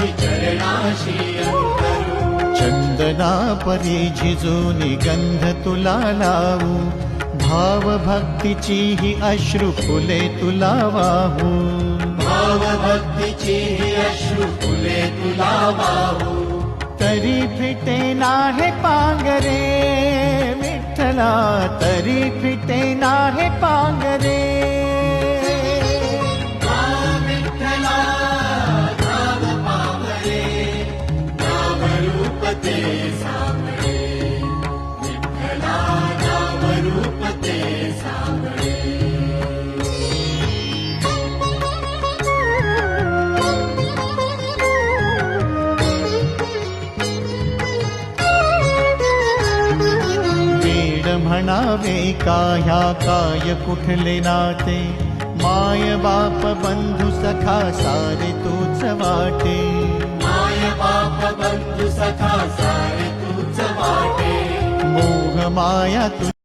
चरणाशी अंतरू चंदना परी झिजूनी गंध तुला लावू. भाव भक्तीची ही अश्रू फुले तुला वाहू. भाव भक्तीची ही अश्रू फुले तुला वाहू. तरी फिटे नाहे पांगरे विठ्ठला तरी फिटे नाहे पांगरे. ते विठ्ठला ते वेड म्हणावे का ह्या काय कुठले नाते? माय बाप बंधू सखा सारे तूच वाटे. बंधू